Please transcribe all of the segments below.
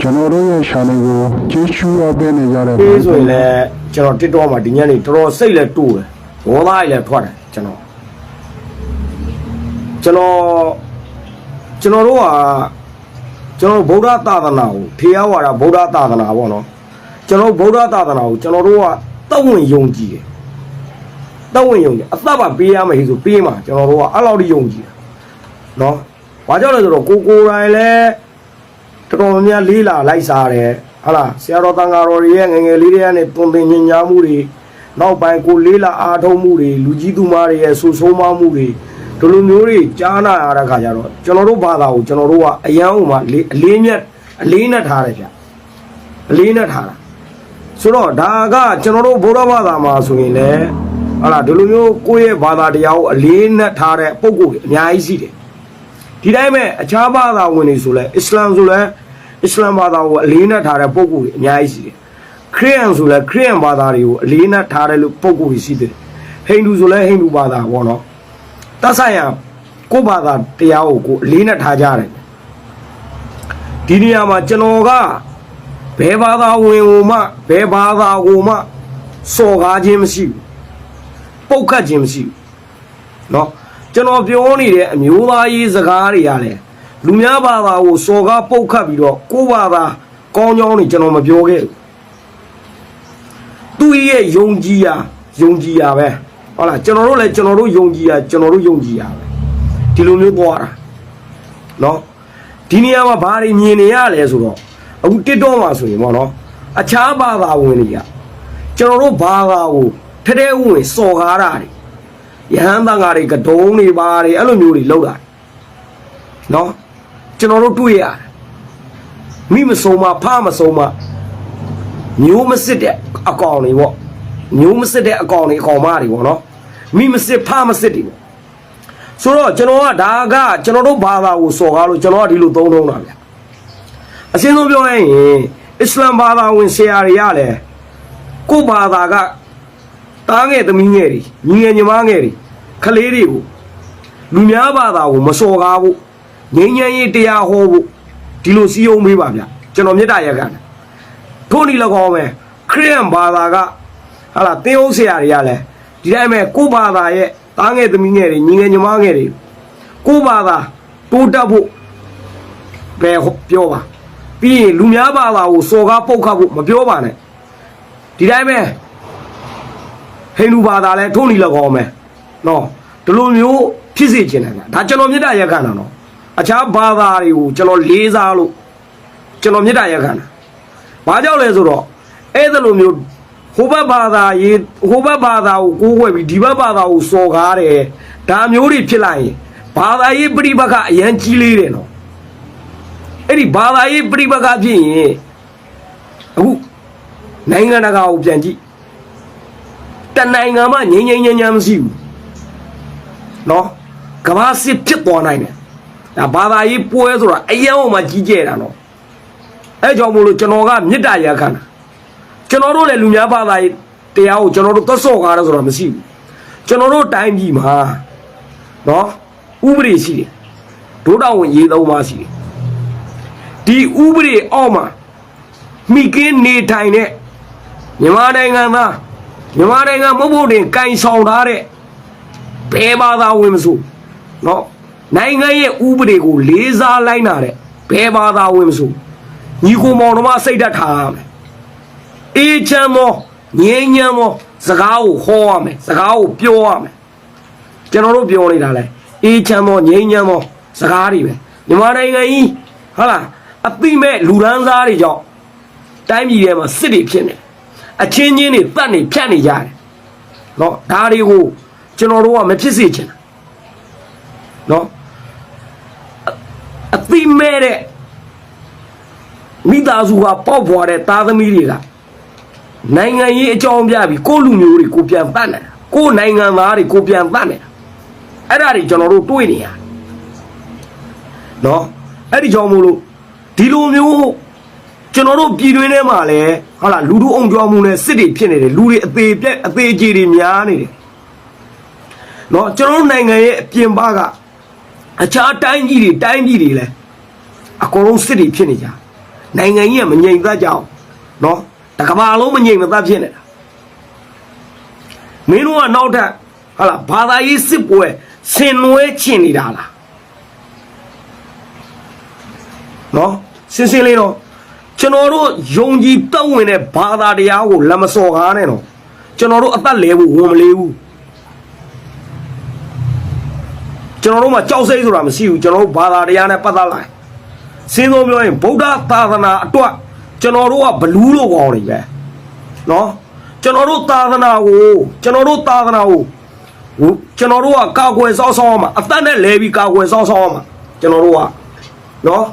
ကျွန်တော်တို့ရဲ့ channel ကိုကြည့်ရှုရပေးနေကြတဲ့အေးဆိုရင်လည်းကျွန်တော် TikTok မှာဒီညနေတော်တော်စိတ်လည်းတိုးတယ်ဘောသားကြီးလည်းထွက်တယ်ကျွန်တော်ကျွန်တော်ကျွန်တော်တို့ကကျွန်တော်ဗုဒ္ဓသာသနာကိုထေရဝါဒဗုဒ္ဓသာသနာပေါ့နော်ကျွန်တော်ဗုဒ္ဓသာသနာကိုကျွန်တော်တို့ကတောက်ဝင်ယုံကြည်တယ်တောက်ဝင်ယုံကြည်အသက်ပါပေးရမယ်ဆိုပေးမှာကျွန်တော်တို့ကအဲ့လောက်ထိယုံကြည်တယ်နော်ဘာကြောင့်လဲဆိုတော့ကိုကိုယ်တိုင်လည်း တော်တော်များများလေးလာလိုက်စားတယ်ဟာလားဆရာတော်တန်ဃာတော်တွေရဲ့ငယ်ငယ်လေးတွေကနေတွင်တင်ညင်ညာမှုတွေနောက်ပိုင်းကိုလေးလာအားထုတ်မှုတွေလူကြီးသူမတွေရဲ့ဆူဆုံးမမှုတွေဒီလိုမျိုးတွေကြားနာရတဲ့ခါကျတော့ကျွန်တော်တို့ဘာသာကိုကျွန်တော်တို့ကအယံဥမှာလေးအလေးမြတ်အလေးနဲ့ထားတယ်ဗျအလေးနဲ့ထားတာဆိုတော့ဒါကကျွန်တော်တို့ဘုရားဘာသာမှာဆိုရင်လည်းဟာလားဒီလိုမျိုးကိုယ့်ရဲ့ဘာသာတရားကိုအလေးနဲ့ထားတဲ့ပုံကိုယ်တွေအများကြီးရှိတယ်ဒီတိုင်းပဲအခြားဘာသာဝင်တွေဆိုလဲအစ္စလာမ်ဆိုလဲ အစ္စလာမ်ဘာသာကိုအလေးနဲ့ထားတဲ့ပုံကိုယ်တွေအများကြီးရှိတယ်ခရစ်ယာန်ဆိုလဲခရစ်ယာန်ဘာသာတွေကိုအလေးနဲ့ထားတဲ့လူပုံကိုယ်တွေရှိတယ်ဟိန္ဒူဆိုလဲဟိန္ဒူဘာသာပေါ့နော်တတ်ဆိုင်ရာကိုယ့်ဘာသာတရားကိုကိုယ်အလေးနဲ့ထားကြတယ်ဒီနေရာမှာကျွန်တော်ကဘယ်ဘာသာဝင်ကိုမှဘယ်ဘာသာကိုမှစော်ကားခြင်းမရှိဘူးပုတ်ခတ်ခြင်းမရှိဘူး เนาะကျွန်တော်ပြောနေတဲ့အမျိုးသားရေးစကားတွေကလည်း လူများဘာသာကိုစော်ကားပုတ်ခတ်ပြီးတော့ကိုယ့်ဘာသာကောင်းကြောင်းတွေကျွန်တော်မပြောခဲ့ဘူးသူ့ရဲ့ယုံကြည်ရာယုံကြည်ရာပဲဟုတ်လားကျွန်တော်တို့လည်းကျွန်တော်တို့ယုံကြည်ရာကျွန်တော်တို့ယုံကြည်ရာပဲဒီလိုမျိုးသွားတာเนาะဒီနေရာမှာဘာတွေမြင်နေရလဲဆိုတော့အခုတစ်တော့မှာဆိုရင်ပေါ့နော်အခြားဘာသာဝင်တွေကကျွန်တော်တို့ဘာသာကိုထဲထဲဝင်စော်ကားတာတွေ ယဟန်တန်ဃာတွေကဒုံတွေပါတွေအဲ့လိုမျိုးတွေလောက်တာနော် ကျွန်တော်တို့တွေ့ရတယ်မိမဆုံးမဖမဆုံးမမျိုးမစစ်တဲ့အကောင်တွေပေါ့မျိုးမစစ်တဲ့အကောင်တွေအကောင်မတွေပေါ့နော်မိမစစ်ဖမစစ်တွေပေါ့ဆိုတော့ကျွန်တော်ကဒါကကျွန်တော်တို့ဘာသာကိုစော်ကားလို့ကျွန်တော်ကဒီလိုသုံးထုံးတာဗျအရှင်းဆုံးပြောရရင်အစ္စလမ်ဘာသာဝင်ဆရာတွေကလည်းကိုယ့်ဘာသာကတားငယ်သမီးငယ်တွေညီငယ်ညီမငယ်တွေခလေးတွေကိုလူများဘာသာကိုမစော်ကားဖို့ ငြိမ်းချမ်းရေးတရားဟောဖို့ဒီလိုစီယုံပေးပါဗျကျွန်တော်မေတ္တာရက်ကန်ထို့နည်း၎င်းပဲခရစ်ယာန်ဘာသာကဟာလာတင်းဟုတ်ဆရာတွေကလည်းဒီတိုင်းပဲကိုယ့်ဘာသာရဲ့တားငယ်သမီးငယ်တွေညီငယ်ညီမငယ်တွေကိုယ့်ဘာသာတိုးတက်ဖို့ပဲပြောပါပြီးရင်လူများဘာသာကိုစော်ကားပုတ်ခတ်ဖို့မပြောပါနဲ့ဒီတိုင်းပဲဟိန္ဒူဘာသာလဲထုံးနီလောက်ကောင်းမယ်နော်ဒီလိုမျိုးဖြစ်စေချင်တယ်ဗျဒါကျွန်တော်မေတ္တာရက်ခံတာနော် အခြားဘာသာတွေကိုကျွန်တော်လေးစားလို့ကျွန်တော်မေတ္တာရက်ခံတာဘာကြောင့်လဲဆိုတော့အဲ့ဒါလိုမျိုးဟိုဘက်ဘာသာရေးဟိုဘက်ဘာသာကိုကိုးကွယ်ပြီးဒီဘက်ဘာသာကိုစော်ကားတယ်ဒါမျိုးတွေဖြစ်လာရင်ဘာသာရေးပြိပခအရန်ကြီးလေးတယ်နော်အဲ့ဒီဘာသာရေးပြိပခဖြစ်ရင်အခုနိုင်ငံတကာကိုပြန်ကြည့်တနိုင်ငံမှငြိမ်းငြိမ်းချမ်းချမ်းမရှိဘူးနော်ကဘာစစ်ဖြစ်သွားနိုင်တယ် ဒါဘာသာရေးပွဲဆိုတာအယံအောင်မှကြီးကျယ်တာနော်အဲကြောင့်မို့လို့ကျွန်တော်ကမေတ္တာရခံတာကျွန်တော်တို့လည်းလူများဘာသာရေးတရားကိုကျွန်တော်တို့သက်ဆော့ကားရဆိုတာမရှိဘူးကျွန်တော်တို့တိုင်းပြည်မှာနော်ဥပဒေရှိတယ်ဒိုးတော်ဝင်ရေးသုံးပါရှိတယ်ဒီဥပဒေအောက်မှာမိကင်းနေထိုင်တဲ့မြန်မာနိုင်ငံသားမြန်မာနိုင်ငံမဟုတ်ဘူးတင်ကင်ဆောင်ထားတဲ့ဘယ်ဘာသာဝင်မဆိုနော် နိုင်ငံရဲ့ဥပဒေကိုလေးစားလိုက်နာတဲ့ဘယ်ဘာသာဝင်မဆိုညီကိုမောင်တို့မစိတ်ဓာတ်ထားရမယ်အေးချမ်းသောငြိမ်းချမ်းသောစကားကိုဟောရမယ်စကားကိုပြောရမယ်ကျွန်တော်တို့ပြောနေတာလဲအေးချမ်းသောငြိမ်းချမ်းသောစကားတွေပဲမြန်မာနိုင်ငံကြီးဟုတ်လားအပိမဲ့လူရန်စားတွေကြောင့်တိုင်းပြည်ထဲမှာစစ်တွေဖြစ်နေတယ် အချင်းချင်းတွေတတ်နေဖြတ်နေကြတယ်เนาะဒါတွေကိုကျွန်တော်တို့ကမဖြစ်စေချင်တာเนาะ အသိမဲ့တဲ့မိသားစုကပေါက်ဖွာတဲ့သားသမီးတွေကနိုင်ငံရေးအကြောင်းပြပြီးကိုလူမျိုးတွေကိုပြန်တတ်နေတာကိုနိုင်ငံသားတွေကိုပြန်တတ်နေတာအဲ့ဒါတွေကျွန်တော်တို့တွေးနေရနော်အဲ့ဒီကြောင့်မို့လို့ဒီလိုမျိုးကျွန်တော်တို့ပြည်တွင်းထဲမှာလဲဟာလာလူတို့အုံကြောမှုနဲ့စစ်တွေဖြစ်နေတယ်လူတွေအသေးပြက်အသေးကြီးတွေများနေတယ်နော်ကျွန်တော်တို့နိုင်ငံရဲ့အပြင်ပက အခြားတိုင်းကြီးတွေတိုင်းပြည်တွေလည်းအကုန်လုံးစစ်တွေဖြစ်နေကြနိုင်ငံကြီးကမငြိမ်သက်ကြအောင်နော်တကဘာလုံးမငြိမ်မသက်ဖြစ်နေတာမင်းတို့ကနောက်ထပ်ဟာလာဘာသာရေးစစ်ပွဲဆင်နွှဲချင်နေတာလားနော်စင်စင်လေးတော့ကျွန်တော်တို့ယုံကြည်တောက်ဝင်တဲ့ဘာသာတရားကိုလက်မစော်ကားနဲ့တော့ကျွန်တော်တို့အသက်လဲဖို့ဝန်မလေးဘူး ကျွန်တော်တို့မှာကြောက်စိတ်ဆိုတာမရှိဘူးကျွန်တော်တို့ဘာသာတရားနဲ့ပတ်သက်လိုက်စင်းဆုံးပြောရင်ဗုဒ္ဓသာသနာအတွက်ကျွန်တော်တို့ကဘလူးလို့ကောင်းနေပဲနော်ကျွန်တော်တို့သာသနာကိုကျွန်တော်တို့သာသနာကိုဟိုကျွန်တော်တို့ကကာကွယ်စောင့်ရှောက်ရမှာအသက်နဲ့လဲပြီးကာကွယ်စောင့်ရှောက်ရမှာကျွန်တော်တို့ကနော်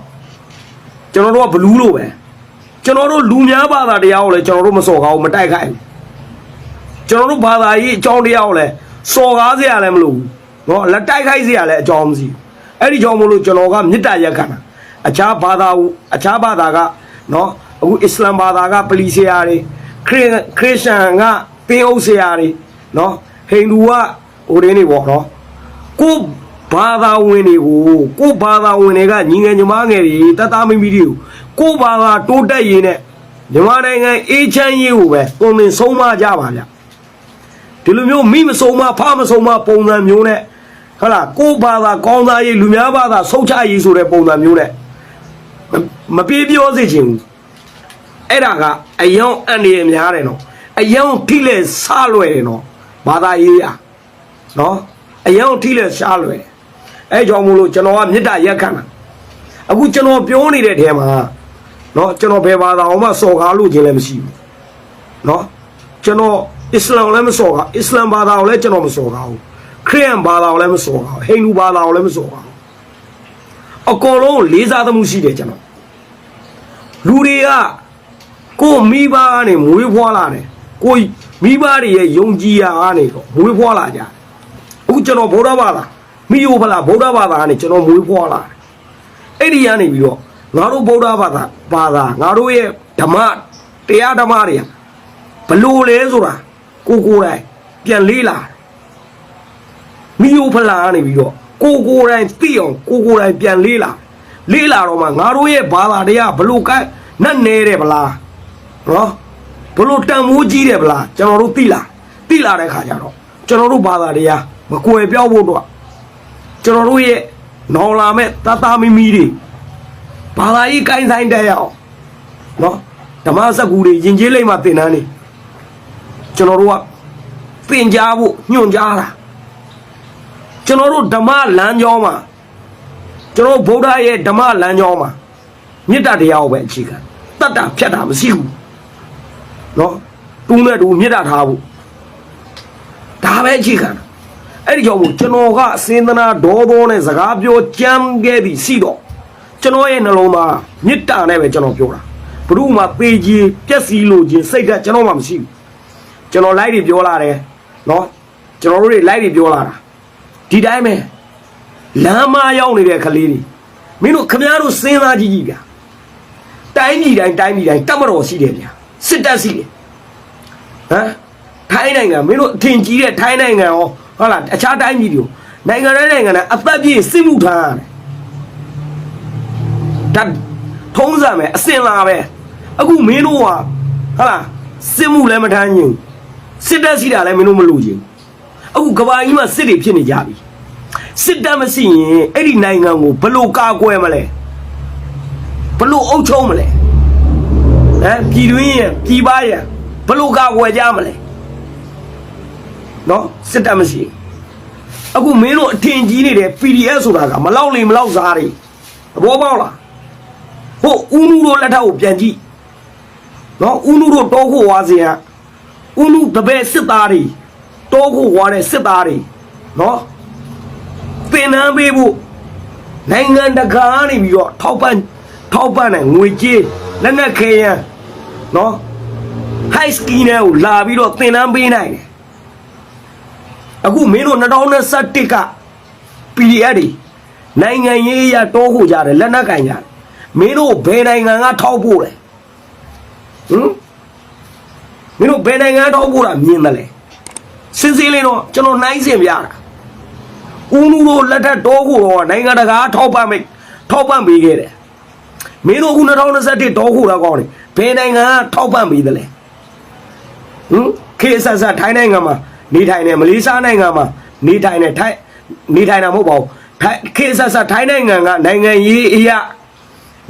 ကျွန်တော်တို့ကဘလူးလို့ပဲကျွန်တော်တို့လူများဘာသာတရားကိုလည်းကျွန်တော်တို့မစော်ကားဘူးမတိုက်ခိုက်ဘူးကျွန်တော်တို့ဘာသာရေးအကြောင်းတရားကိုလည်းစော်ကားစရာလည်းမလိုဘူး နော်လက်တိုက်ခိုက်စရာလည်းအကြောင်းမရှိအဲ့ဒီကြောင့်မို့လို့ကျွန်တော်ကမေတ္တာရက်ခံတာအခြားဘာသာအခြားဘာသာကနော်အခုအစ္စလမ်ဘာသာကပလီဆရာတွေခရစ်ခရစ်ယာန်ကပင်အုပ်ဆရာတွေနော်ဟိန္ဒူကဟိုတွေနေပေါ့နော်ကိုဘာသာဝင်တွေကိုကိုဘာသာဝင်တွေကညီငယ်ညီမငယ်တွေတသားမိမိတွေကိုကိုဘာသာတိုးတက်ရင်းနဲ့မြန်မာနိုင်ငံအေးချမ်းရေးကိုပဲပုံသင်ဆုံးမကြပါဗျဒီလိုမျိုးမိမဆုံးမဖမဆုံးမပုံစံမျိုးနဲ့ ဟုတ်လားကိုဘာသာကောင်းသားရေးလူများဘာသာဆုတ်ချရေးဆိုတဲ့ပုံစံမျိုးနဲ့မမပြေးပြောစေချင်ဘူးအဲ့ဒါကအယောင်အန်ရများတယ်နော်အယောင်ထိလဲဆလွယ်တယ်နော်ဘာသာရေးอ่ะနော်အရင်ကထိလဲရှားလွယ်တယ်အဲကြောင့်မို့လို့ကျွန်တော်ကမေတ္တာရက်ခံတာအခုကျွန်တော်ပြောနေတဲ့ထဲမှာနော်ကျွန်တော်ဘယ်ဘာသာအောင်မှစော်ကားလို့ခြင်းလည်းမရှိဘူးနော်ကျွန်တော်အစ္စလာမ်လည်းမစော်ကားအစ္စလာမ်ဘာသာကိုလည်းကျွန်တော်မစော်ကားဘူး ခရစ်ယာန်ဘာသာကိုလည်းမစော်ကားဘူးဟိန္ဒူဘာသာကိုလည်းမစော်ကားဘူးအကုန်လုံးလေးစားသမှုရှိတယ်ကျွန်တော်လူတွေကကိုယ်မိဘကနေမွေးဖွားလာတယ်ကိုယ်မိဘတွေရဲ့ယုံကြည်ရာကနေတော့မွေးဖွားလာကြတယ်အခုကျွန်တော်ဗုဒ္ဓဘာသာမိယိုဖလားဗုဒ္ဓဘာသာကနေကျွန်တော်မွေးဖွားလာတယ်အဲ့ဒီကနေပြီးတော့ငါတို့ဗုဒ္ဓဘာသာဘာသာငါတို့ရဲ့ဓမ္မတရားဓမ္မတွေကဘလို့လဲဆိုတာကိုကိုယ်တိုင်ပြန်လေးလာတယ် မိယိုဖလားကနေပြီးတော့ကိုကိုယ်တိုင်သိအောင်ကိုကိုယ်တိုင်ပြန်လေးလာလေးလာတော့မှငါတို့ရဲ့ဘာသာတရားဘလို့ကနတ်နေတယ်ဗလားနော်ဘလို့တန်မိုးကြီးတယ်ဗလားကျွန်တော်တို့သိလားသိလာတဲ့ခါကျတော့ကျွန်တော်တို့ဘာသာတရားမကွယ်ပြောက်ဖို့တော့ကျွန်တော်တို့ရဲ့နောင်လာမဲ့တသားမီမီတွေဘာသာရေးကိုင်းဆိုင်တဲ့ရအောင်နော်ဓမ္မစကူတွေယဉ်ကျေးလိမ့်မှာသင်တန်းနေကျွန်တော်တို့ကသင်ကြားဖို့ညွှန်ကြားတာ ကျွန်တော်တို့ဓမ္မလမ်းကြောင်းမှာကျွန်တော်ဗုဒ္ဓရဲ့ဓမ္မလမ်းကြောင်းမှာမေတ္တာတရားကိုပဲအခြေခံတတ်တာဖြတ်တာမရှိဘူးနော်တူးနဲ့တူမေတ္တာထားဖို့ဒါပဲအခြေခံတာအဲ့ဒီကြောင့်မို့ကျွန်တော်ကအစင်းသနာဒေါသောနဲ့စကားပြောကြမ်းခဲ့ပြီးစီတော့ကျွန်တော်ရဲ့နှလုံးသားမေတ္တာနဲ့ပဲကျွန်တော်ပြောတာဘုရုမှာပေကြီးပြက်စီလို့ခြင်းစိတ်ကကျွန်တော်မှမရှိဘူးကျွန်တော်လိုက်တွေပြောလာတယ်နော်ကျွန်တော်တို့တွေလိုက်တွေပြောလာတာ ဒီတိုင်းပဲလမ်းမရောက်နေတဲ့ကလေးတွေမင်းတို့ခမည်းတော်စဉ်းစားကြည့်ကြည့်ဗျာတိုင်းပြည်တိုင်းတိုင်းပြည်တိုင်းတတ်မတော်ရှိတယ်ဗျာစစ်တပ်ရှိတယ်ဟမ်ထိုင်းနိုင်ငံမင်းတို့အထင်ကြီးတဲ့ထိုင်းနိုင်ငံရောဟုတ်လားအခြားတိုင်းပြည်တွေနိုင်ငံတိုင်းနိုင်ငံတိုင်းအသက်ပြည့်စစ်မှုထမ်းရတယ်ဒါထုံးစံပဲအစင်လာပဲအခုမင်းတို့ကဟုတ်လားစစ်မှုလည်းမထမ်းရင်စစ်တပ်ရှိတာလည်းမင်းတို့မလို့ချင်း အခုကဘာကြီးမှာစစ်တွေဖြစ်နေကြပြီစစ်တပ်မရှိရင်အဲ့ဒီနိုင်ငံကိုဘလို့ကာကွယ်မလဲဘလို့အုပ်ချုပ်မလဲဟမ်ပြည်တွင်းရပြည်ပရဘလို့ကာကွယ်ကြမလဲနော်စစ်တပ်မရှိရင်အခုမင်းတို့အထင်ကြီးနေတဲ့ PDF ဆိုတာကမလောက်လေမလောက်စားတွေသဘောပေါက်လားဟိုဦးနူတို့လက်ထက်ကိုပြန်ကြည့်နော်ဦးနူတို့တောခုဝါစရာဦးနူတပည့်စစ်သားတွေ တောခုဝါတဲ့စစ်သားတွေနော်ပင်နှမ်းပေးဖို့နိုင်ငံတကာကနေပြီးတော့ထောက်ပံ့ထောက်ပံ့တဲ့ငွေကြေးလက်နက်ခဲယမ်းနော် high ski နဲ့ကိုလာပြီးတော့သင်တန်းပေးနိုင်တယ်အခုမင်းတို့2021က PDF တွေနိုင်ငံရေးရတောခုကြတယ်လက်နက်ကင်ကြတယ်မင်းတို့ဘယ်နိုင်ငံကထောက်ဖို့လဲဟမ်မင်းတို့ဘယ်နိုင်ငံကထောက်ဖို့တာမြင်တယ်လေ စင်စင်လေးတော့ကျွန်တော်နိုင်စင်ပြတာဦးနူတို့လက်ထက်တောခုတော့နိုင်ငံတကာထောက်ပံ့မိထောက်ပံ့ပေးခဲ့တယ်မင်းတို့အခု2021တောခိုတာကောင်းတယ်ဘယ်နိုင်ငံကထောက်ပံ့ပေးတယ်လဲဟမ်ခေတ်ဆက်ဆက်ထိုင်းနိုင်ငံမှာနေထိုင်နေမလေးရှားနိုင်ငံမှာနေထိုင်နေထိုင်းနေထိုင်တာမဟုတ်ပါဘူးထိုင်းခေတ်ဆက်ဆက်ထိုင်းနိုင်ငံကနိုင်ငံရေးအရာ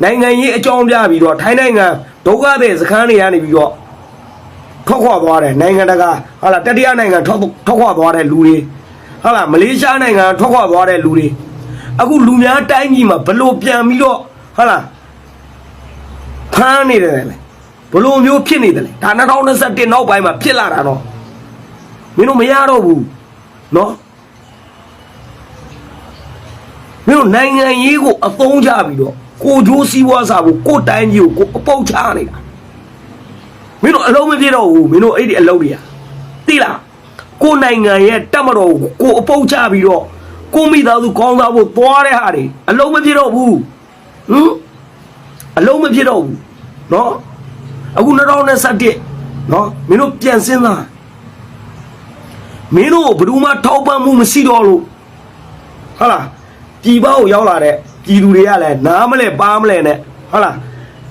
နိုင်ငံရေးအကြောင်းပြပြီးတော့ထိုင်းနိုင်ငံဒုက္ခသည်စခန်းတွေကနေပြီးတော့ ထွက်ခွာသွားတယ်နိုင်ငံတကာဟာလာတတိယနိုင်ငံထွက်ထွက်ခွာသွားတဲ့လူတွေဟာလာမလေးရှားနိုင်ငံထွက်ခွာသွားတဲ့လူတွေအခုလူများတိုင်းပြည်မှာဘလို့ပြန်ပြီးတော့ဟာလာဖမ်းနေတယ်လေဘလို့မျိုးဖြစ်နေတယ်လေဒါ2021နောက်ပိုင်းမှာဖြစ်လာတာတော့မင်းတို့မရတော့ဘူးနော်မင်းတို့နိုင်ငံရေးကိုအသုံးချပြီးတော့ကိုဂျိုးစီးပွားစာကိုကိုတိုင်းကြီးကိုကိုအပေါက်ချနေတာ မင်းတို့အလုံးမပြည့်တော့ဘူးမင်းတို့အဲ့ဒီအလုံးတွေကသိလားကိုနိုင်ငံရဲ့တက်မတော်ကိုကိုအပေါက်ချပြီးတော့ကိုမိသားစုကောင်းစားဖို့သွားတဲ့ဟာတွေအလုံးမပြည့်တော့ဘူးဟမ် အလုံးမဖြစ်တော့ဘူးเนาะအခု2021เนาะမင်းတို့ပြန်စင်းသားမင်းတို့ဘယ်သူမှထောက်ပံ့မှုမရှိတော့လို့ဟုတ်လားပြည်ပကိုရောက်လာတဲ့ပြည်သူတွေကလည်းနားမလဲပါမလဲနဲ့ဟုတ်လား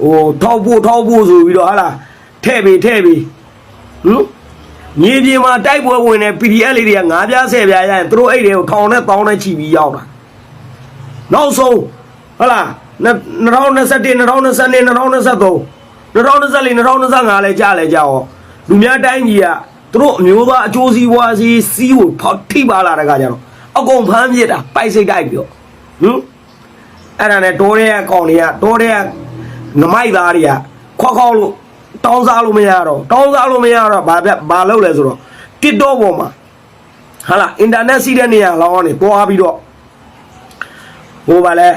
ဟိုထောက်ဖို့ထောက်ဖို့ဆိုပြီးတော့ဟုတ်လား ထဲ့ပြီထဲ့ပြီဟမ်မြေပြင်မှာတိုက်ပွဲဝင်တဲ့ PDF လေးတွေကငါးပြားဆယ်ပြားရရင်သူတို့အဲ့တွေကိုထောင်နဲ့တောင်းနဲ့ချီပြီးရောက်တာနောက်ဆုံးဟုတ်လား2021 2022 2023 2024 2025လဲကြာလဲကြာရောလူများတိုင်းကြီးကသူတို့အမျိုးသားအကျိုးစီးပွားစီစီးကိုဖောက်ထိပါလာတဲ့ခါကျတော့အကုန်ဖမ်းပြစ်တာပိုက်စိတ်တိုက်ပြီးတော့ဟင်အဲ့ဒါနဲ့တိုးရဲအကောင်တွေကတိုးရဲငမိုက်သားတွေကခွက်ခေါက်လို့ တောင်းစားလို့မရတော့တောင်းစားလို့မရတော့ဘာပြဘာလုပ်လဲဆိုတော့တစ်တော့ပေါ်မှာဟာလားအင်တာနက်စီးတဲ့နေရာလောင်းကနေတွားပြီးတော့ဟိုပါလဲ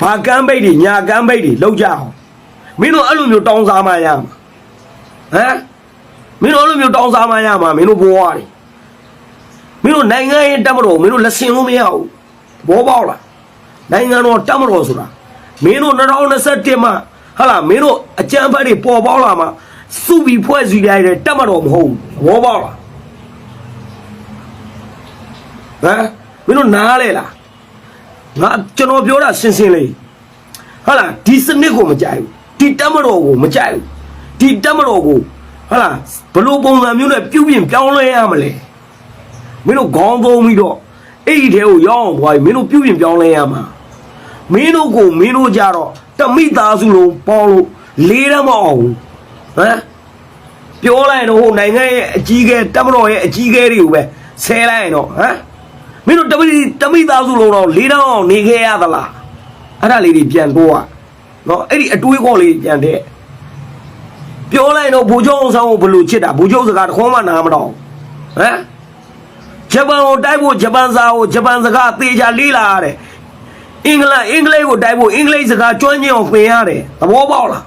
ဘာကမ်းပိတ်တွေညာကမ်းပိတ်တွေလောက်ကြအောင်မင်းတို့အဲ့လိုမျိုးတောင်းစားမှရမှာဟမ်မင်းတို့အဲ့လိုမျိုးတောင်းစားမှရမှာမင်းတို့ဘဝတွေမင်းတို့နိုင်ငံရေးတက်မတော်မင်းတို့လက်ဆင်လို့မရဘူးဘောပေါက်လားနိုင်ငံတော်တက်မတော်ဆိုတာမင်းတို့2021မှာ ဟာလာမင်းတို့အကြမ်းဖက်တွေပေါ်ပေါက်လာမှာစုပြီးဖွဲ့စည်းရတဲ့တက်မတော်မဟုတ်ဘူးဘောပေါက်လားဟမ်မင်းတို့နားလေလားငါကျွန်တော်ပြောတာရှင်းရှင်းလေးဟာလားဒီစနစ်ကိုမကြိုက်ဘူးဒီတက်မတော်ကိုမကြိုက်ဘူးဒီတက်မတော်ကိုဟာလားဘလို့ပုံစံမျိုးနဲ့ပြုတ်ပြင်ပြောင်းလဲရမလဲမင်းတို့ခေါင်းသုံးပြီးတော့အဲ့ဒီထဲကိုရောက်အောင်ဘွားကြီးမင်းတို့ပြုတ်ပြင်ပြောင်းလဲရမှာ မင်းတို့ကိုမင်းတို့ကြတော့တမိသားစုလုံးပေါင်းလို့လေးတမအောင်ဟမ်ပြောလိုက်တော့ဟိုနိုင်ငံရဲ့အကြီးအကဲတပ်မတော်ရဲ့အကြီးအကဲတွေကိုပဲဆဲလိုက်ရင်တော့ဟမ်မင်းတို့တမိတမိသားစုလုံးတော့လေးတမအောင်နေခဲ့ရသလားအဲ့ဒါလေးတွေပြန်ကိုอ่ะနော်အဲ့ဒီအတွေးကောလေးပြန်တဲ့ပြောလိုက်တော့ဘူကျောင်းအောင်ဆောင်ကိုဘလို့ချစ်တာဘူကျောင်းစကားတခေါမှနားမတော့ဟမ်ဂျပန်ကိုတိုက်ဖို့ဂျပန်စာကိုဂျပန်စကားသေချာလေးလာရတယ် အင်္ဂလန်အင်္ဂလိပ်ကိုတိုက်ဖို့အင်္ဂလိပ်စကားကျွမ်းကျင်အောင်သင်ရတယ်သဘောပေါက်လား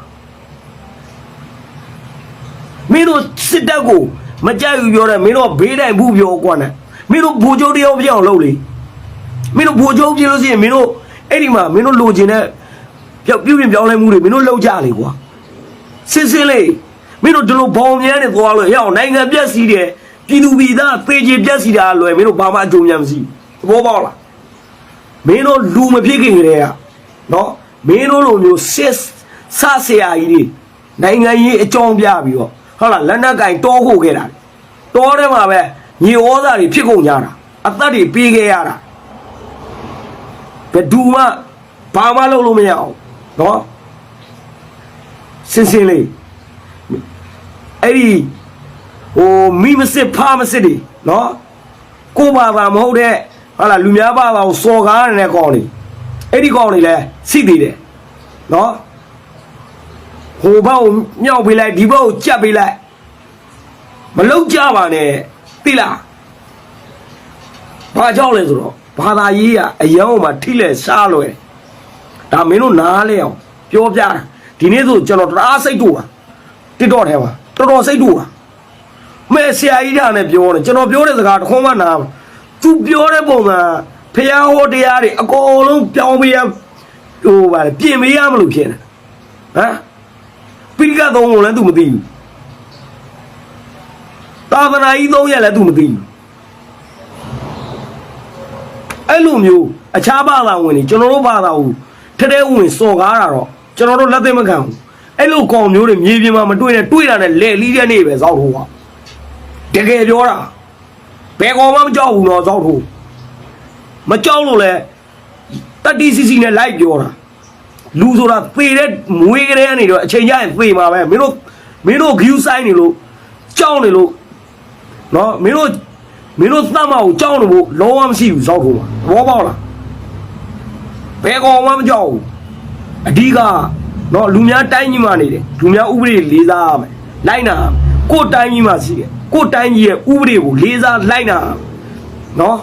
မင်းတို့စစ်တပ်ကိုမကြိုက်ဘူးပြောတယ်မင်းတို့ဘေးတိုင်ဘူးပြောကွာနဲ့မင်းတို့ဘူချိုးတယောက်ပြောင်းလုပ်လေမင်းတို့ဘူချိုးပြလို့ရှိရင်မင်းတို့အဲ့ဒီမှာမင်းတို့လိုချင်တဲ့ပြောက်ပြုတ်ပြင်ပြောင်းလဲမှုတွေမင်းတို့လုပ်ကြလေကွာစစ်စစ်လေးမင်းတို့ဒီလိုဘောင်မြန်းနေသွားလို့ရအောင်နိုင်ငံပြက်စီးတယ်ပြည်သူပြည်သားသေချေပြက်စီးတာလွယ်မင်းတို့ဘာမှအကျိုးများမရှိဘူးသဘောပေါက်လား မင်းတို့လူမဖြစ်ခင်ကတည်းကနော်မင်းတို့လိုမျိုးစစ်ဆဆရာကြီးတွေနိုင်ငံရေးအကြောင်းပြပြီးတော့ဟုတ်လားလက်နက်ကင်တောဖို့ခဲ့တာတောထဲမှာပဲညီဩဇာတွေဖြစ်ကုန်ကြတာအသက်တွေပေးခဲ့ရတာဘယ်သူမှဘာမှလုပ်လို့မရအောင်နော်စင်စင်လေးအဲ့ဒီဟိုမိမစစ်ဖားမစစ်တွေနော်ကိုပါပါမဟုတ်တဲ့ ဟာလာလူများပါပါကိုစော်ကားနေတဲ့ကောင်တွေအဲ့ဒီကောင်တွေလည်းစိသေးတယ်နော်ဟိုဘက်ကိုမြောက်ပေးလိုက်ဒီဘက်ကိုကြက်ပေးလိုက်မလုံးကြပါနဲ့သိလားဘာကြောင့်လဲဆိုတော့ဘာသာရေးကအယံအောင်မှာထိလက်စားလွယ်ဒါမင်းတို့နားလဲအောင်ပြောပြတာဒီနေ့ဆိုကျွန်တော်တအားစိတ်တူပါတစ်တော့ထဲမှာတော်တော်စိတ်တူပါမဲဆရာကြီးတာနဲ့ပြောတယ်ကျွန်တော်ပြောတဲ့စကားတစ်ခွန်းမှနား သူပြောတဲ့ပုံမှာဖះဟောတရားတွေအကုန်လုံးပြောင်းပေးရဟိုပါလေပြင်ပေးရမလို့ဖြစ်နေဟမ်ပိဋကသုံးကိုလည်း तू မသိဘူးသာသနာကြီးသုံးရက်လည်း तू မသိဘူးအဲ့လိုမျိုးအခြားဘာသာဝင်တွေကျွန်တော်တို့ဘာသာကိုထဲထဲဝင်စော်ကားတာတော့ကျွန်တော်တို့လက်သိမခံဘူးအဲ့လိုကောင်မျိုးတွေမြေပြင်မှာမတွေ့နဲ့တွေ့တာနဲ့လေလီးတဲ့နေပဲဇောက်ထိုးကတကယ်ပြောတာ ဘယ်ကောင်မှမကြောက်ဘူးနော်ဇောက်ထိုးမကြောက်လို့လဲတတိစီစီနဲ့လိုက်ပြောတာလူဆိုတာသေတဲ့မွေးကလေးကနေတော့အချိန်ကျရင်သေမှာပဲမင်းတို့မင်းတို့ဂယူဆိုင်နေလို့ကြောက်နေလို့နော်မင်းတို့မင်းတို့သတ်မအောင်ကြောက်နေဖို့လုံးဝမရှိဘူးဇောက်ထိုးမှာသဘောပေါက်လားဘယ်ကောင်မှမကြောက်ဘူးအဓိကနော်လူများတိုင်းကြီးမှနေတယ်လူများဥပဒေလေးစားရမယ်လိုက်နာရမယ်ကိုယ်တိုင်းကြီးမှရှိတယ် ကိုယ်တိုင်းကြီးရဲ့ဥပဒေကိုလေးစားလိုက်နာရမယ်နော်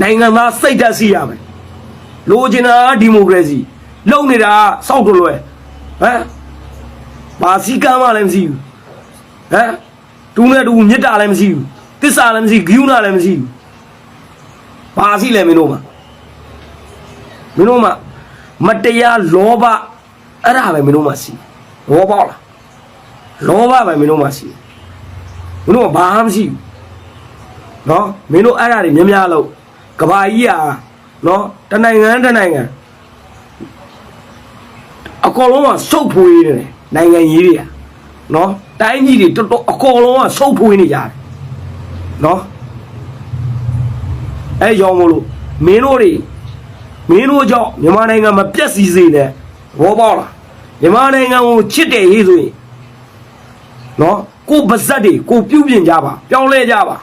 နိုင်ငံသားစိတ်ဓာတ်ရှိရမယ်လိုချင်တာကဒီမိုကရေစီလုံနေတာကစောက်တော်လွယ်ဟမ်ဘာစီကမ်းမှလည်းမရှိဘူးဟမ်တူနဲ့တူမြစ်တာလည်းမရှိဘူးတစ္ဆာလည်းမရှိဂယုဏလည်းမရှိဘူးဘာစီလဲမင်းတို့မှာမင်းတို့မှာမတရားလောဘအဲ့ဒါပဲမင်းတို့မှရှိလောဘလားလောဘပဲမင်းတို့မှရှိ မင်းတို့ကဘာမှမရှိဘူးနော်မင်းတို့အဲ့ဒါတွေများများလို့ကဘာကြီးဟာနော်တနိုင်ငံတနိုင်ငံအကောလုံးကစုပ်ဖွေးနေတယ်နိုင်ငံကြီးတွေကနော်တိုင်းကြီးတွေတော်တော်အကောလုံးကစုပ်ဖွေးနေကြတယ်နော်အဲ့ရောမလို့မင်းတို့တွေမင်းတို့ကြောင့်မြန်မာနိုင်ငံမပြက်စီစေနဲ့ဘောပေါက်လားမြန်မာနိုင်ငံကိုချစ်တယ်ရေးဆိုရင်နော် ကိုပါဇက်တွေကိုပြုတ်ပြင်ကြပါပြောင်းလဲကြပါ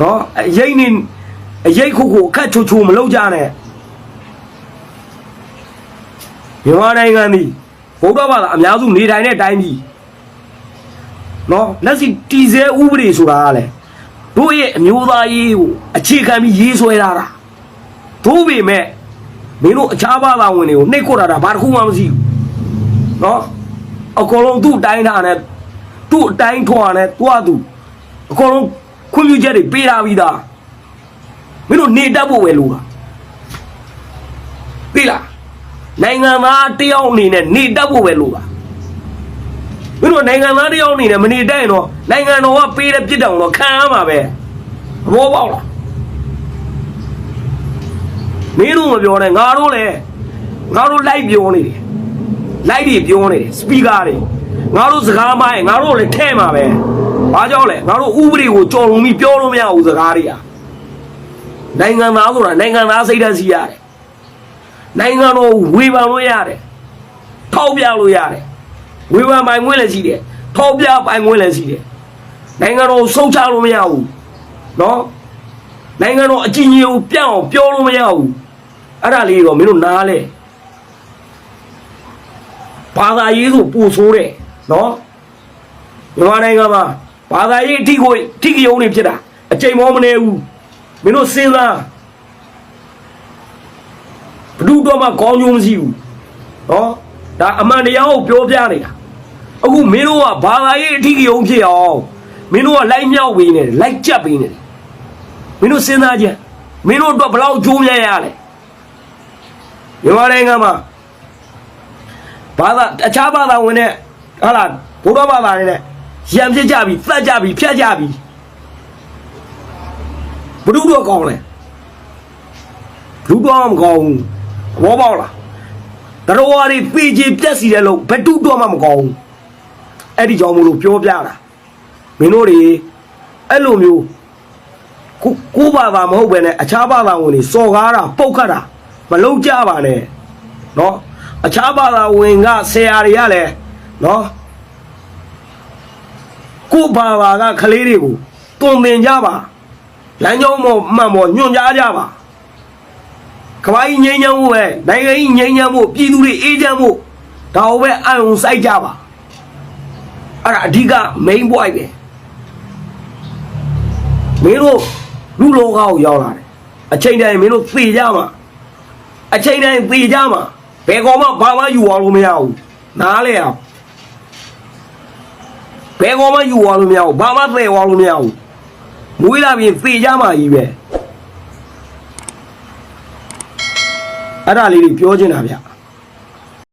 နော်အရင်နေအရင်ခုခုအခက်ချိုချိုမလုပ်ကြနဲ့မြန်မာနိုင်ငံဒီဗုဒ္ဓဘာသာအများစုနေထိုင်တဲ့တိုင်းပြည်နော်လက်ရှိတီဇဲဥပဒေဆိုတာကလေတို့ရဲ့အမျိုးသားရေးကိုအခြေခံပြီးရေးဆွဲထားတာတို့ပေမဲ့မင်းတို့အခြားဘာသာဝင်တွေကိုနှိတ်ခွတ်တာဒါဘာတစ်ခုမှမရှိဘူးနော်အကုန်လုံးသူ့အတိုင်းထားနဲ့ သူ့အတိုင်းထွာနဲ့တွားသူအကုန်လုံးခွင့်ပြုချက်တွေပေးထားပြီးသားမင်းတို့နေတတ်ဖို့ပဲလို့လားပြီလားနိုင်ငံသားတယောက်အနေနဲ့နေတတ်ဖို့ပဲလို့လားမင်းတို့နိုင်ငံသားတယောက်အနေနဲ့မနေတတ်ရင်တော့နိုင်ငံတော်ကပေးတဲ့ပြစ်တောင်တော့ခံရမှာပဲသဘောပေါက်လားမင်းတို့မပြောနဲ့ငါတို့လည်းငါတို့လိုက်ပြောနေတယ်လိုက်တွေပြောနေတယ်စပီကာတွေ ငါတို့စကားမိုင်းငါတို့လည်းထဲမှာပဲဘာကြောင့်လဲငါတို့ဥပဒေကိုကြော်လုံးပြီးပြောလို့မရဘူးစကားတွေကနိုင်ငံသားဆိုတာနိုင်ငံသားစိတ်ဓာတ်စီရတယ်နိုင်ငံတော်ဝေဖန်လို့ရတယ်ထောက်ပြလို့ရတယ်ဝေဖန်ပိုင်ခွင့်လည်းရှိတယ်ထောက်ပြပိုင်ခွင့်လည်းရှိတယ်နိုင်ငံတော်ဆုံးချလို့မရဘူးနော်နိုင်ငံတော်အကြီးကြီးကိုပြန့်အောင်ပြောလို့မရဘူးအဲ့ဒါလေးတော့မင်းတို့နားလဲဘာသာရေးဆိုပူဆိုးတယ် နော်မြန်မာနိုင်ငံမှာဘာသာရေးအထီကိုအထီကယုံနေဖြစ်တာအချိန်မောမနေဘူးမင်းတို့စဉ်းစားဘဒုတော့မှကောင်းကျိုးမရှိဘူးနော်ဒါအမှန်တရားကိုပြောပြနေတာအခုမင်းတို့ကဘာသာရေးအထီကယုံဖြစ်အောင်မင်းတို့ကလိုက်မြောက်ပေးနေတယ်လိုက်ကြက်ပေးနေတယ်မင်းတို့စဉ်းစားကြမင်းတို့အတွက်ဘယ်လောက်ကြိုးမြတ်ရလဲမြန်မာနိုင်ငံမှာဘာသာအခြားဘာသာဝင်တဲ့ ဟာလာဘုရားဘာသာတွေနဲ့ရံပြစ်ကြပြီသတ်ကြပြီဖျက်ကြပြီဘုရုတော့ကောင်းလဲလူတော့မကောင်းဘူးဘောပေါက်လားတရဝါတွေပေကြီးပြက်စီတယ်လို့ဘယ်သူတော့မှမကောင်းဘူးအဲ့ဒီကြောင့်မလို့ပြောပြတာမင်းတို့တွေအဲ့လိုမျိုး ကိုကိုဘာသာမဟုတ်ပဲနဲ့အခြားဘာသာဝင်တွေစော်ကားတာပုတ်ခတ်တာမလုံးကြပါနဲ့เนาะအခြားဘာသာဝင်ကဆရာတွေကလည်း နော်ကိုဘာဘာကကလေးတွေကိုတုံသင်ကြပါလမ်းကြောင်းပေါ်မှန်ပေါ်ညွှန်ကြားကြပါကမ္ဘာကြီးငြိမ်းချမ်းမှုပဲနိုင်ငံကြီးငြိမ်းချမ်းမှုပြည်သူတွေအေးချမ်းမှုဒါဘယ်အယုံစိုက်ကြပါအဲ့ဒါအဓိက main point ပဲမင်းတို့လူလောကကိုရောက်လာတယ်အချိန်တိုင်းမင်းတို့သေကြမှာအချိန်တိုင်းသေကြမှာဘယ်ကောင်မှဘာမှယူအောင်လို့မရဘူးနားလဲအောင် ဘယ်ကောင်မှယူသွားလို့မရဘူးဘာမှသေသွားလို့မရဘူးမွေးလာပြီးသေကြမှာကြီးပဲအဲ့ဒါလေးတွေပြောချင်တာဗျ